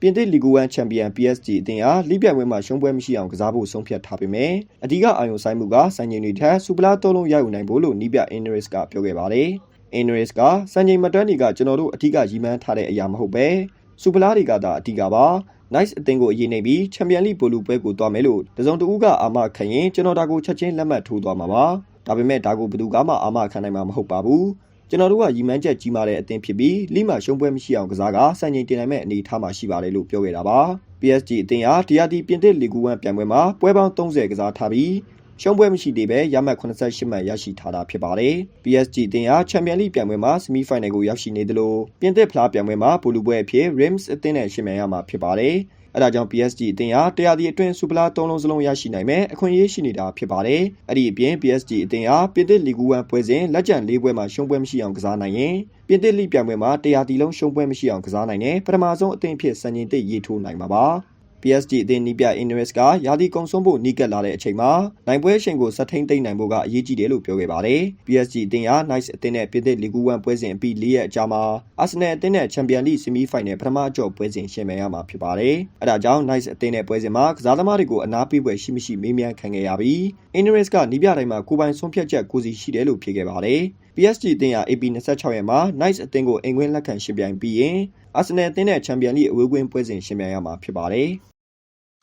ပြင်သစ်လီဂူဝမ်ချန်ပီယံ PSG အသင်းအားလိပြိုင်ပွဲမှာရှုံးပွဲမရှိအောင်ကစားဖို့ဆုံးဖြတ်ထားပေမဲ့အဓိကအာရုံစိုက်မှုကစံချိန်တွေထက်စူပလာသုံးလုံးရယူနိုင်ဖို့လို့နီးပြအင်နရစ်ကပြောခဲ့ပါတယ်။အင်နရစ်ကစံချိန်မတွန်းတွေကကျွန်တော်တို့အဓိကရည်မှန်းထားတဲ့အရာမဟုတ်ပဲစူပလာတွေကသာအဓိကပါ nice အသင်းကိုအရေးနေပြီးချန်ပီယံလိပိုလူပွဲကိုတွားမယ်လို့တစုံတဦးကအာမခံရင်ကျွန်တော်ဒါကိုချက်ချင်းလက်မှတ်ထိုးသွားမှာပါဒါပေမဲ့ဒါကိုဘယ်သူကမှအာမခံနိုင်မှာမဟုတ်ပါဘူး ကျွန်တော်တို့ကရီမန်းချက်ကြီးမားတဲ့အသင်းဖြစ်ပြီးလိမှရှုံးပွဲမရှိအောင်ကစားကစံချိန်တင်နိုင်မဲ့အနေအထားမှာရှိပါတယ်လို့ပြောခဲ့တာပါ PSG အသင်းဟာဒီယာတီပြင်သစ်လီဂူဝမ်ပြိုင်ပွဲမှာပွဲပေါင်း30ကစားထားပြီးရှုံးပွဲမရှိသေးပဲရမှတ်88မှတ်ရရှိထားတာဖြစ်ပါတယ်။ PSG အသင်းဟာချန်ပီယံလိပြိုင်ပွဲမှာဆီမီဖိုင်နယ်ကိုရောက်ရှိနေသလိုပြင်သစ်ဖလားပြိုင်ပွဲမှာဘူလူပွဲအဖြစ် Reims အသင်းနဲ့ရှင်မြန်ရမှာဖြစ်ပါတယ်။ အဲဒါကြောင့် PSG အသင်းဟာတရားဒီအတွင်းစူပလာ၃လုံးစလုံးရရှိနိုင်မယ်အခွင့်အရေးရှိနေတာဖြစ်ပါတယ်။အဲ့ဒီအပြင် PSG အသင်းဟာပြင်သစ်လီဂူဝမ်ပွဲစဉ်လက်ကျန်၄ပွဲမှာရှုံးပွဲမရှိအောင်ကစားနိုင်ရင်ပြင်သစ်လိပြိုင်ပွဲမှာတရားဒီလုံးရှုံးပွဲမရှိအောင်ကစားနိုင်တဲ့ပထမဆုံးအသင်းအဖြစ်စံချိန်သစ်ရေးထိုးနိုင်မှာပါ။ PSG အသင်းနီးပြ Inris ကရာသီကုံဆုံးဖို့နီးကပ်လာတဲ့အချိန်မှာနိုင်ပွဲရှင်ကိုဆက်ထိန်သိမ့်နိုင်ဖို့ကအရေးကြီးတယ်လို့ပြောခဲ့ပါတယ်။ PSG အသင်းဟာ Nice အသင်းနဲ့ပြည်သက်လီဂူ1ပွဲစဉ်အပြီး၄ရက်အကြာမှာ Arsenal အသင်းနဲ့ Champions League ဆီမီဖိုင်နယ်ပထမအကျော့ပွဲစဉ်ရှင်မယ်ရမှာဖြစ်ပါတယ်။အဲဒါကြောင့် Nice အသင်းနဲ့ပွဲစဉ်မှာကစားသမားတွေကိုအနားပေးပွဲရှိမရှိမေးမြန်းခံခဲ့ရပြီး Inris ကနီးပြတိုင်းမှာကိုပိုင်ဆုံးဖြတ်ချက်ကိုစီရှိတယ်လို့ဖြေခဲ့ပါတယ်။ PSG အသင်းဟာ AP 26ရက်မှာ Nice အသင်းကိုအိမ်ခွင်းလက်ခံရှင်ပြိုင်ပြီးရင် Arsenal အသင်းနဲ့ Champions League အဝေးကွင်းပွဲစဉ်ရှင်ပြိုင်ရမှာဖြစ်ပါတယ်။